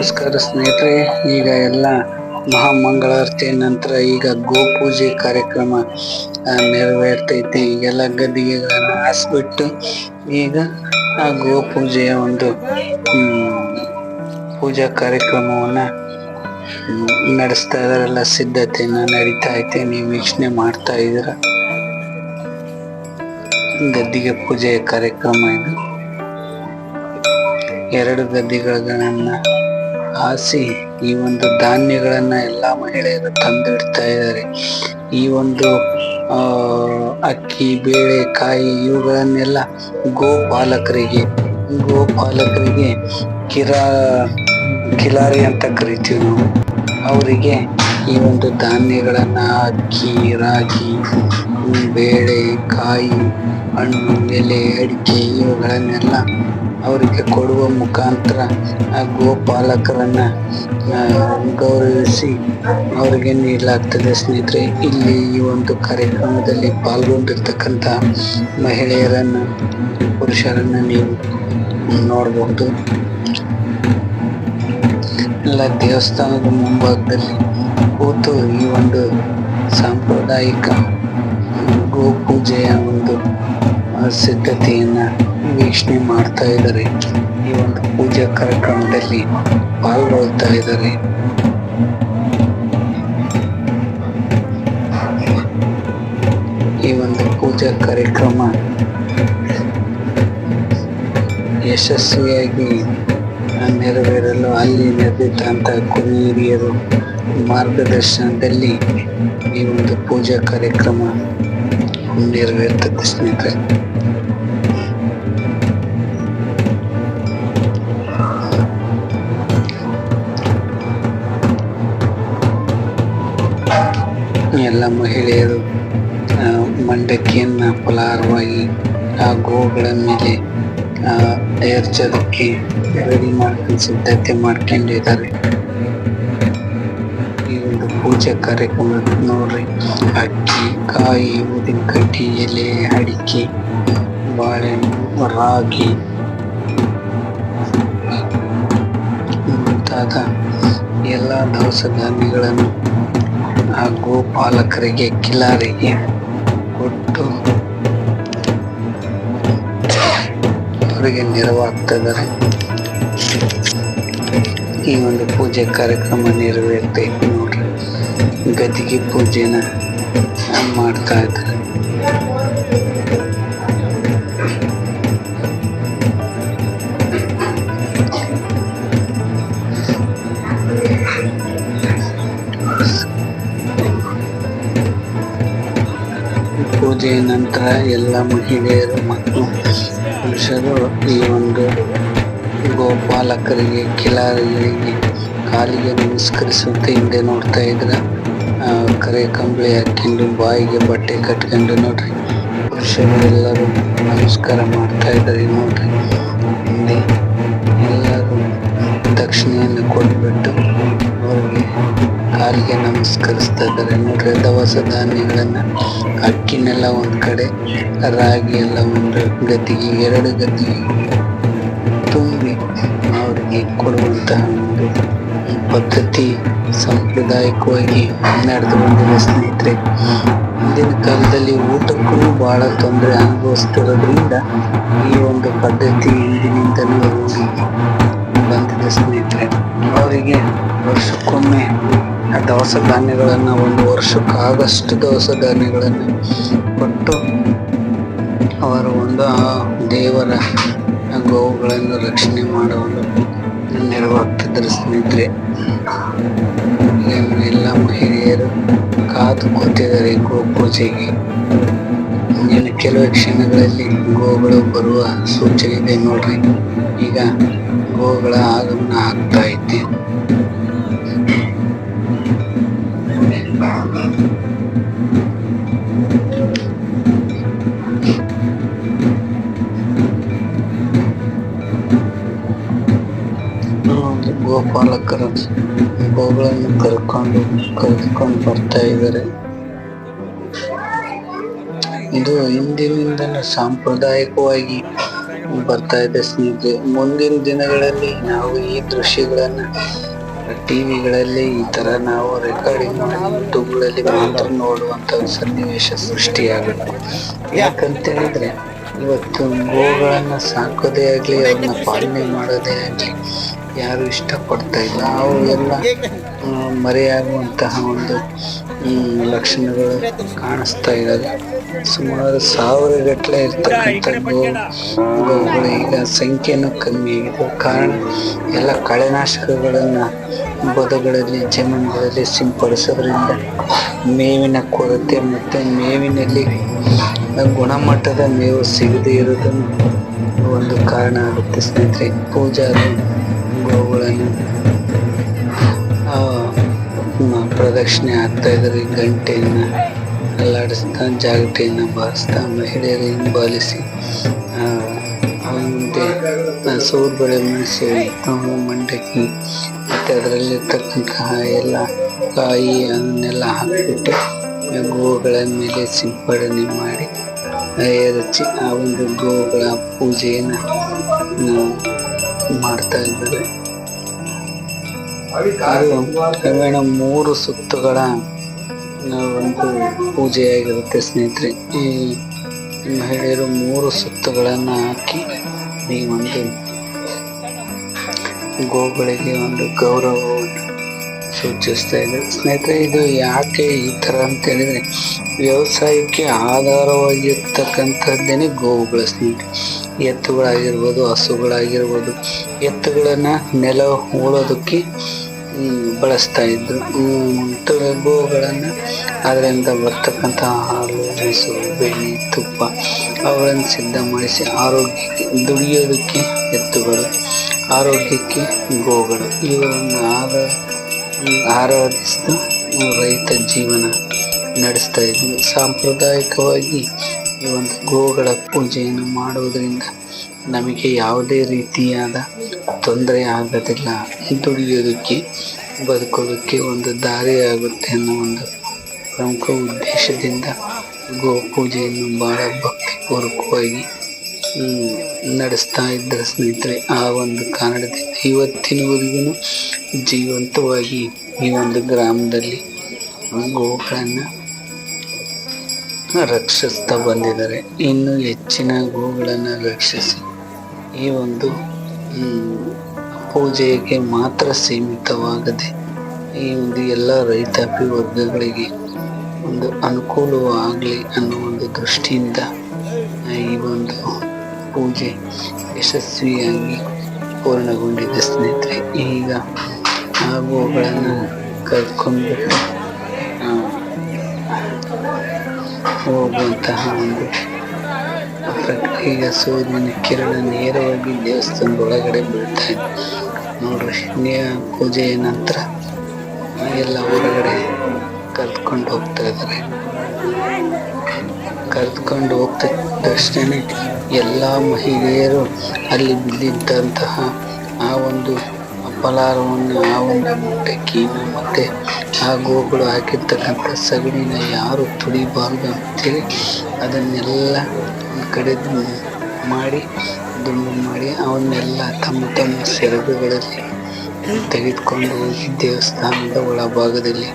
ನಮಸ್ಕಾರ ಸ್ನೇಹಿತರೆ, ಈಗ ಎಲ್ಲ ಮಹಾಮಂಗಳಾರತಿ, ನಂತರ ಈಗ ಗೋಪೂಜೆ ಕಾರ್ಯಕ್ರಮ ನೆರವೇರ್ತೈತಿ. ಈಗೆಲ್ಲ ಗದ್ದಿಗೆಗಳನ್ನ ಹಾಸ್ಬಿಟ್ಟು ಈಗ ಆ ಗೋಪೂಜೆಯ ಒಂದು ಪೂಜಾ ಕಾರ್ಯಕ್ರಮವನ್ನು ನಡೆಸ್ತಾ ಇದಾರೆಲ್ಲ ಸಿದ್ಧತೆಯನ್ನ ನಡೀತಾ ಐತೆ. ನೀವು ವೀಕ್ಷಣೆ ಮಾಡ್ತಾ ಇದ್ದೀರ. ಗದ್ದಿಗೆ ಪೂಜೆಯ ಕಾರ್ಯಕ್ರಮ ಇದು. ಎರಡು ಗದ್ದಿಗಳನ್ನ ಹಾಸಿ ಈ ಒಂದು ಧಾನ್ಯಗಳನ್ನ ಎಲ್ಲ ಮಹಿಳೆಯರು ತಂದಿಡ್ತಾ ಇದ್ದಾರೆ. ಈ ಒಂದು ಅಕ್ಕಿ, ಬೇಳೆ, ಕಾಯಿ ಇವುಗಳನ್ನೆಲ್ಲ ಗೋಪಾಲಕರಿಗೆ ಗೋಪಾಲಕರಿಗೆ ಕಿರಾ, ಕಿಲಾರಿ ಅಂತ ಕರಿತೀವಿ ನಾವು. ಅವರಿಗೆ ಈ ಒಂದು ಧಾನ್ಯಗಳನ್ನ ಅಕ್ಕಿ, ರಾಗಿ, ಬೇಳೆ, ಕಾಯಿ, ಹಣ್ಣು, ಎಲೆ, ಅಡಿಕೆ ಇವುಗಳನ್ನೆಲ್ಲ ಅವರಿಗೆ ಕೊಡುವ ಮುಖಾಂತರ, ಆ ಗೋಪಾಲಕರನ್ನ ಗೌರವಿಸಿ ಅವರಿಗೆ ನೀಡಲಾಗ್ತದೆ ಸ್ನೇಹಿತರೆ. ಇಲ್ಲಿ ಈ ಒಂದು ಕಾರ್ಯಕ್ರಮದಲ್ಲಿ ಪಾಲ್ಗೊಂಡಿರ್ತಕ್ಕಂಥ ಮಹಿಳೆಯರನ್ನ, ಪುರುಷರನ್ನ ನೀವು ನೋಡಬಹುದು ಎಲ್ಲ ದೇವಸ್ಥಾನದ ಮುಂಭಾಗದಲ್ಲಿ ಕೂತು ಈ ಒಂದು ಸಾಂಪ್ರದಾಯಿಕ ಗೋಪೂಜೆಯ ಒಂದು ಸಿದ್ಧತೆಯನ್ನ ವೀಕ್ಷಣೆ ಮಾಡ್ತಾ ಇದ್ದಾರೆ. ಈ ಒಂದು ಪೂಜಾ ಕಾರ್ಯಕ್ರಮದಲ್ಲಿ ಪಾಲ್ಗೊಳ್ತಾ ಇದ್ದಾರೆ. ಈ ಒಂದು ಪೂಜಾ ಕಾರ್ಯಕ್ರಮ ಯಶಸ್ವಿಯಾಗಿ ನೆರವೇರಲು ಅಲ್ಲಿ ನೆರೆದಿದ್ದಂಥ ಕುರಿ ಹಿರಿಯರು ಮಾರ್ಗದರ್ಶನದಲ್ಲಿ ಈ ಒಂದು ಪೂಜಾ ಕಾರ್ಯಕ್ರಮ ನೆರವೇರ್ತದೆ ಸ್ನೇಹಿತರೆ. ಎಲ್ಲ ಮಹಿಳೆಯರು ಮಂಡಕ್ಕಿಯನ್ನ ಫಲಾರವಾಗಿ ಆ, ಗೋಗಳ ಮೇಲೆ ಏರ್ಚೋದಕ್ಕೆ ರೆಡಿ ಮಾಡ್ಕೊಂಡು ಸಿದ್ಧತೆ ಮಾಡ್ಕೊಂಡಿದ್ದಾರೆ. ಈ ಒಂದು ಪೂಜಾ ಕಾರ್ಯಕ್ರಮ ನೋಡ್ರಿ. ಅಕ್ಕಿ, ಕಾಯಿ, ಊದಿನ ಕಡ್ಡಿ, ಎಲೆ, ಅಡಿಕೆ ಬಾಳೆಹಣ್ಣು ರಾಗಿ, ಮುಂತಾದ ಎಲ್ಲ ದವಸ ಧಾನ್ಯಗಳನ್ನು ಆ ಪಾಲಕರಿಗೆ ಕಿಲಾರಿಗೆ ಕೊಟ್ಟು ಅವರಿಗೆ ನೆರವಾಗ್ತಾ ಇದ್ದಾರೆ ಈ ಒಂದು ಪೂಜೆ ಕಾರ್ಯಕ್ರಮ ನೆರವೇರ್ತೈತಿ ನೋಡ್ರಿ. ಗದಿಗೆ ಪೂಜೆನ ಮಾಡ್ತಾ ಇದ್ದಾರೆ. ಪೂಜೆಯ ನಂತರ ಎಲ್ಲ ಮಹಿಳೆಯರು ಮತ್ತು ಪುರುಷರು ಈ ಒಂದು ಗೋಪಾಲಕರಿಗೆ ಕಿಲಾರಿಗಳಿಗೆ ಕಾಲಿಗೆ ನಮಸ್ಕರಿಸುವಂತೆ ಹಿಂದೆ ನೋಡ್ತಾ ಇದ್ರ ಕರೆ ಕಂಬಳಿ ಹಾಕೊಂಡು ಬಾಯಿಗೆ ಬಟ್ಟೆ ಕಟ್ಕೊಂಡು ನೋಡ್ರಿ. ಪುರುಷರು ಎಲ್ಲರೂ ನಮಸ್ಕಾರ ಮಾಡ್ತಾ ಇದ್ದಾರೆ ನೋಡ್ರಿ. ಹಿಂದೆ ಎಲ್ಲರೂ ದಕ್ಷಿಣೆಯನ್ನು ಕೊಟ್ಬಿಟ್ಟು ಅವ್ರಿಗೆ ಕಾಲಿಗೆ ನಮಸ್ಕರಿಸ್ತಾ ಇದ್ದಾರೆ ನೋಡ್ರಿ ದವಸ ಧಾನ್ಯಗಳನ್ನ ಅಕ್ಕಿನೆಲ್ಲ ಒಂದ್ ಕಡೆ, ರಾಗಿ ಎಲ್ಲ ಒಂದು ಗದ್ದಿಗೆ, ಎರಡು ಗದ್ದಿಗೆ ತುಂಬಿ ಅವರಿಗೆ ಕೊಡುವಂತಹ ಒಂದು ಪದ್ಧತಿ ಸಾಂಪ್ರದಾಯಿಕವಾಗಿ ನಡೆದು ಬಂದಿದೆ ಸ್ನೇಹಿತರೆ. ಹಿಂದಿನ ಕಾಲದಲ್ಲಿ ಊಟಕ್ಕೂ ಬಹಳ ತೊಂದರೆ ಅನುಭವಿಸ್ತಿರೋದ್ರಿಂದ ಈ ಒಂದು ಪದ್ಧತಿ ಹಿಂದಿನಿಂದಲೂ ಬಂದಿದೆ ಸ್ನೇಹಿತರೆ. ಅವರಿಗೆ ವರ್ಷಕ್ಕೊಮ್ಮೆ ದವಸ ಧಾನ್ಯಗಳನ್ನು ಒಂದು ವರ್ಷಕ್ಕಾಗಷ್ಟು ದವಸ ಧಾನ್ಯಗಳನ್ನು ಕೊಟ್ಟು ಅವರು ಒಂದು ದೇವರ ಗೋವುಗಳನ್ನು ರಕ್ಷಣೆ ಮಾಡುವುದು ನೆರವಾಗ್ತಿದ್ದಾರೆ ಸ್ನೇಹಿತರೆ ಎಲ್ಲ ಮಹಿಳೆಯರು ಕಾದು ಕೂತಿದ್ದಾರೆ ಗೋ ಪೂಜೆಗೆ ಇನ್ನು ಕೆಲವು ಕ್ಷಣಗಳಲ್ಲಿ ಗೋಗಳು ಬರುವ ಸೂಚನೆ ಇದೆ ನೋಡ್ರಿ. ಈಗ ಗೋಗಳ ಆಗಮನ ಆಗ್ತಾ ಐತೆ ಗೋಪಾಲಕರು ಗೋಗಳನ್ನು ಕರ್ಕೊಂಡು ಕರೆದುಕೊಂಡು ಬರ್ತಾ ಇದ್ದಾರೆ. ಇದು ಹಿಂದಿನಿಂದಲೂ ಸಾಂಪ್ರದಾಯಿಕವಾಗಿ ಬರ್ತಾ ಇದೆ ಸ್ನೇಹಿತರೆ. ಮುಂದಿನ ದಿನಗಳಲ್ಲಿ ನಾವು ಈ ದೃಶ್ಯಗಳನ್ನ ಟಿವಿಗಳಲ್ಲಿ ಈ ತರ ನಾವು ರೆಕಾರ್ಡಿಂಗ್ ಮಾಡಿ ಯೂಟ್ಯೂಬ್ಗಳಲ್ಲಿ ಮಾತ್ರ ನೋಡುವಂತ ಸನ್ನಿವೇಶ ಸೃಷ್ಟಿಯಾಗುತ್ತೆ. ಯಾಕಂತ ಹೇಳಿದ್ರೆ ಇವತ್ತು ಗೋಗಳನ್ನ ಸಾಕೋದೇ ಆಗ್ಲಿ ಅವನ್ನ ಪಾಲನೆ ಮಾಡೋದೇ ಆಗ್ಲಿ, ಯಾರು ಇಷ್ಟಪಡ್ತಾ ಇಲ್ಲ. ಅವು ಎಲ್ಲ ಮರೆಯಾಗುವಂತಹ ಒಂದು ಲಕ್ಷಣಗಳು ಕಾಣಿಸ್ತಾ ಇದ್ದಾವೆ. ಸುಮಾರು ಸಾವಿರ ಗಟ್ಟಲೆ ಇರ್ತಕ್ಕಂಥದ್ದು. ಗೋವುಗಳ ಗೋಗಳು ಈಗ ಸಂಖ್ಯೆನೂ ಕಮ್ಮಿ ಆಗಿದೆ. ಕಾರಣ ಎಲ್ಲ ಕಳೆನಾಶಕಗಳನ್ನು ಬದುಗಳಲ್ಲಿ ಜಮೀನುಗಳಲ್ಲಿ ಸಿಂಪಡಿಸೋದ್ರಿಂದ ಮೇವಿನ ಕೊರತೆ ಮತ್ತು ಮೇವಿನಲ್ಲಿ ಗುಣಮಟ್ಟದ ಮೇವು ಸಿಗದೇ ಇರೋದನ್ನು ಒಂದು ಕಾರಣ ಆಗುತ್ತೆ ಸ್ನೇಹಿತರೆ. ಪೂಜಾರು ಗೋವುಗಳನ್ನು ಪ್ರದಕ್ಷಿಣೆ ಆಗ್ತಾ ಇದ್ದಾರೆ, ಗಂಟೆಯನ್ನ ಅಲ್ಲಾಡಿಸ್ತಾ ಜಾಗಟೆಯನ್ನು ಬಾರಿಸ್ತಾ ಮಹಿಳೆಯರು ಹಿಂಬಾಲಿಸಿ. ಮುಂದೆ ಸೌರ್ ಬಳೆ ಮೆಣಸು ಮಂಡಕ್ಕಿ. ಮತ್ತು ಅದರಲ್ಲಿರ್ತಕ್ಕಂತಹ ಎಲ್ಲ ಕಾಯಿ ಅದನ್ನೆಲ್ಲ ಹಾಕಿಬಿಟ್ಟು ಗೋವುಗಳ ಮೇಲೆ ಸಿಂಪಡಣೆ ಮಾಡಿ, ಎರಚಿ ಆ ಒಂದು ಗೋಗಳ ಪೂಜೆಯನ್ನ ಮಾಡ್ತಾ ಇದ್ದಾರೆ ಮೂರು ಸುತ್ತುಗಳ ಒಂದು ಪೂಜೆಯಾಗಿರುತ್ತೆ ಸ್ನೇಹಿತರೆ. ಈ ಮಹಿಳೆಯರು ಮೂರು ಸುತ್ತುಗಳನ್ನು ಹಾಕಿ ಈ ಒಂದು ಗೋಗಳಿಗೆ ಒಂದು ಗೌರವವನ್ನು ಸೂಚಿಸ್ತಾ ಇದೆ ಸ್ನೇಹಿತರೆ, ಇದು ಯಾಕೆ ಈ ತರ ಅಂತ ಹೇಳಿದ್ರೆ ವ್ಯವಸಾಯಕ್ಕೆ ಆಧಾರವಾಗಿರ್ತಕ್ಕಂಥದ್ದೇನೆ ಗೋವುಗಳ ಸ್ನೇಹಿತರೆ. ಎತ್ತುಗಳಾಗಿರ್ಬೋದು, ಹಸುಗಳಾಗಿರ್ಬೋದು, ಎತ್ತುಗಳನ್ನು ನೆಲ ಹೂಳೋದಕ್ಕೆ ಬಳಸ್ತಾ ಇದ್ರು. ಗೋವುಗಳನ್ನ ಅದರಿಂದ ಬರ್ತಕ್ಕಂಥ ಹಾಲು ಮೊಸರು ಬೆಣ್ಣೆ ತುಪ್ಪ ಅವುಗಳನ್ನು ಸಿದ್ಧ ಮಾಡಿಸಿ ಆರೋಗ್ಯಕ್ಕೆ ದುಡಿಯೋದಕ್ಕೆ ಎತ್ತುಗಳು, ಆರೋಗ್ಯಕ್ಕೆ ಗೋಗಳು. ಇವುಗಳನ್ನು ಆರ ಆರಾಧಿಸಿದ ರೈತ ಜೀವನ ನಡೆಸ್ತಾ ಇದ್ವಿ ಸಾಂಪ್ರದಾಯಿಕವಾಗಿ ಈ ಒಂದು ಗೋಗಳ ಪೂಜೆಯನ್ನು ಮಾಡುವುದರಿಂದ ನಮಗೆ ಯಾವುದೇ ರೀತಿಯಾದ ತೊಂದರೆ ಆಗೋದಿಲ್ಲ. ದುಡಿಯೋದಕ್ಕೆ ಬದುಕೋದಕ್ಕೆ ಒಂದು ದಾರಿ ಆಗುತ್ತೆ ಅನ್ನೋ ಒಂದು ಪ್ರಮುಖ ಉದ್ದೇಶದಿಂದ ಗೋ ಪೂಜೆಯನ್ನು ಭಾಳ ಭಕ್ತಿಪೂರ್ವಕವಾಗಿ ನಡೆಸ್ತಾ ಇದ್ದರೆ ಸ್ನೇಹಿತರೆ. ಆ ಒಂದು ಕಾರಣದಿಂದ ಇವತ್ತಿನವರೆಗೂ ಜೀವಂತವಾಗಿ ಈ ಒಂದು ಗ್ರಾಮದಲ್ಲಿ ಗೋಗಳನ್ನು ರಕ್ಷಿಸ್ತಾ ಬಂದಿದ್ದಾರೆ. ಇನ್ನೂ ಹೆಚ್ಚಿನ ಗೋಗಳನ್ನು ರಕ್ಷಿಸಿ. ಈ ಒಂದು ಪೂಜೆಗೆ ಮಾತ್ರ ಸೀಮಿತವಾಗದೆ, ಈ ಒಂದು ಎಲ್ಲ ರೈತಾಪಿ ವರ್ಗಗಳಿಗೆ ಒಂದು ಅನುಕೂಲವಾಗಲಿ ಅನ್ನೋ ಒಂದು ದೃಷ್ಟಿಯಿಂದ ಈ ಒಂದು ಪೂಜೆ ಯಶಸ್ವಿಯಾಗಿ ಪೂರ್ಣಗೊಂಡಿದೆ ಸ್ನೇಹಿತರೆ. ಈಗ ಆಗುವಗಳನ್ನು ಕರ್ಕೊಂಡ್ಬಿಟ್ಟು ಹೋಗುವಂತಹ ಒಂದು ಈಗ ಸೂರ್ಯನ ಕಿರಣ ನೇರವಾಗಿ ದೇವಸ್ಥಾನದ ಒಳಗಡೆ ಬೀಳ್ತಾ ಇದೆ. ನೋಡ್ರಿ ಪೂಜೆಯ ನಂತರ ಎಲ್ಲ ಹೊರಗಡೆ ಕರೆದುಕೊಂಡು ಹೋಗ್ತಾ ಇದ್ದಾರೆ. ಕರೆದುಕೊಂಡು ಹೋಗ್ತಿದ್ದಷ್ಟೇ ಎಲ್ಲ ಮಹಿಳೆಯರು ಅಲ್ಲಿ ಬಿದ್ದಿದ್ದಂತಹ ಆ ಒಂದು ಫಲಾರವನ್ನು ಆ ಒಂದು ಮುಂಡಕ್ಕಿನ ಮತ್ತು ಆ ಗೋಗಳು ಹಾಕಿರ್ತಕ್ಕಂಥ ಸಗಣಿನ ಯಾರು ತುಳಿಬಾರ್ದು ಅಂತೇಳಿ ಅದನ್ನೆಲ್ಲ ಒಂದು ಕಡೆ ದು- ಮಾಡಿ, ದುಂಡು ಮಾಡಿ ಅವನ್ನೆಲ್ಲ ತಮ್ಮ ತಮ್ಮ ಸೆರಗುಗಳಲ್ಲಿ ತೆಗೆದುಕೊಂಡು ಹೋಗಿ ದೇವಸ್ಥಾನದ ಒಳಭಾಗದಲ್ಲಿ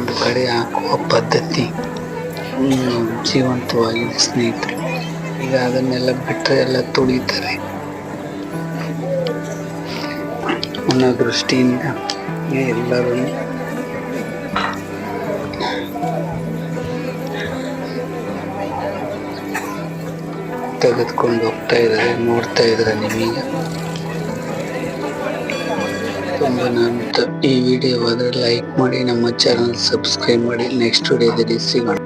ಒಂದು ಕಡೆ ಹಾಕುವ ಪದ್ಧತಿ. ಜೀವಂತವಾಗಿದೆ ಸ್ನೇಹಿತರೆ, ಈಗ ಅದನ್ನೆಲ್ಲ ಬಿಟ್ಟರೆ ಎಲ್ಲ ತುಳಿತಾರೆ. ಅನ್ನೋ ದೃಷ್ಟಿಯಿಂದ ಎಲ್ಲರೂ ತೆಗೆದುಕೊಂಡು ಹೋಗ್ತಾ ಇದ್ದಾರೆ, ನೋಡ್ತಾ ಇದ್ರೆ ನಿಮಗೆ. ತುಂಬ ನಾನು ಈ ವಿಡಿಯೋ ಆದರೆ ಲೈಕ್ ಮಾಡಿ, ನಮ್ಮ ಚಾನಲ್ ಸಬ್ಸ್ಕ್ರೈಬ್ ಮಾಡಿ. ನೆಕ್ಸ್ಟ್ ವಿಡಿಯೋದಲ್ಲಿ ಸಿಗೋಣ.